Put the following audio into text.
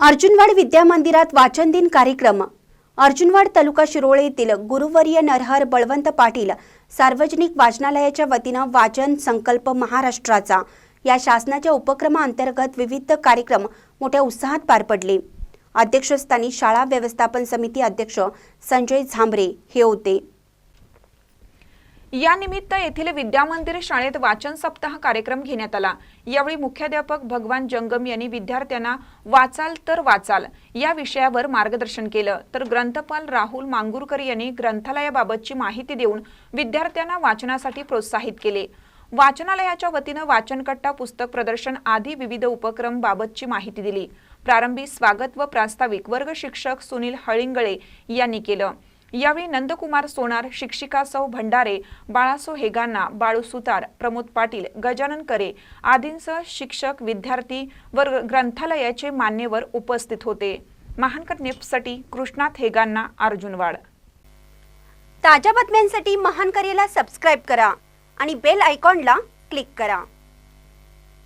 अर्जुनवाड विद्या मंदिरात वाचन दिन कार्यक्रम. अर्जुनवाड तालुका शिरोळे येथील गुरुवर्य नरहर बळवंत पाटील सार्वजनिक वाचनालयाच्या वतीनं वाचन संकल्प महाराष्ट्राचा. या शासनाच्या उपक्रमाअंतर्गत विविध कार्यक्रम मोठ्या उत्साहात पार पडले. अध्यक्षस्थानी शाळा व्यवस्थापन समिती अध्यक्ष संजय झांबरे हे होते. या निमित्त येथील विद्यामंदिर शाळेत वाचन सप्ताह कार्यक्रम घेण्यात आला. यावेळी मुख्याध्यापक भगवान जंगम यांनी विद्यार्थ्यांना वाचाल तर वाचाल या विषयावर मार्गदर्शन केलं. तर ग्रंथपाल राहुल मांगुरकर यांनी ग्रंथालयाबाबतची माहिती देऊन विद्यार्थ्यांना वाचनासाठी प्रोत्साहित केले. वाचनालयाच्या वतीनं वाचनकट्टा पुस्तक प्रदर्शन आदी विविध उपक्रम बाबतची माहिती दिली. प्रारंभी स्वागत व प्रास्ताविक वर्ग शिक्षक सुनील हळिंगळे यांनी केलं. यावेळी नंदकुमार सोनार शिक्षिका सौ भंडारे बाळासो हेगांना बाळू सुतार प्रमोद पाटील गजानन करे आदींसह शिक्षक विद्यार्थी व ग्रंथालयाचे मान्यवर उपस्थित होते. महानकर नेपसाठी कृष्णात हेगांना अर्जुनवाड. ताज्या बातम्यांसाठी महानकरेला सबस्क्राईब करा आणि बेल आयकॉनला क्लिक करा.